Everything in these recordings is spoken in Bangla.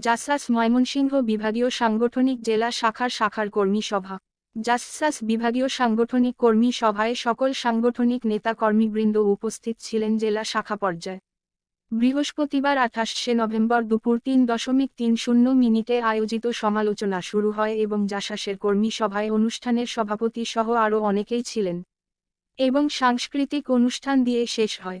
জাসাস ময়মনসিংহ বিভাগীয় সাংগঠনিক জেলা শাখার শাখার কর্মী সভা। জাসাস বিভাগীয় সাংগঠনিক কর্মী সভায় সকল সাংগঠনিক নেতা কর্মীবৃন্দ উপস্থিত ছিলেন জেলা শাখা পর্যায়ে। বৃহস্পতিবার আঠাশে নভেম্বর দুপুর তিন দশমিক তিন শূন্য মিনিটে আয়োজিত সমালোচনা শুরু হয় এবং জাসাসের কর্মী সভায় অনুষ্ঠানের সভাপতি সহ আরও অনেকেই ছিলেন। এবং সাংস্কৃতিক অনুষ্ঠান দিয়ে শেষ হয়।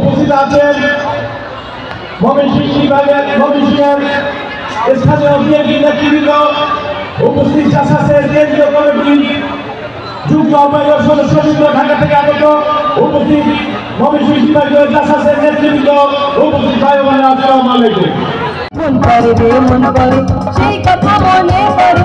উপস্থিত আছেন স্থানীয় উপস্থিত যুগ্ম আহ্বায়ক সদস্যবৃন্দ ঢাকা থেকে আগত উপস্থিত ময়মনসিংহ বিভাগীয় জাসাসের নেতৃবৃন্দ উপস্থিত ভাই বোনেরা, আসসালামু আলাইকুম। করে রে মন করে সেই কথা মনে পড়ে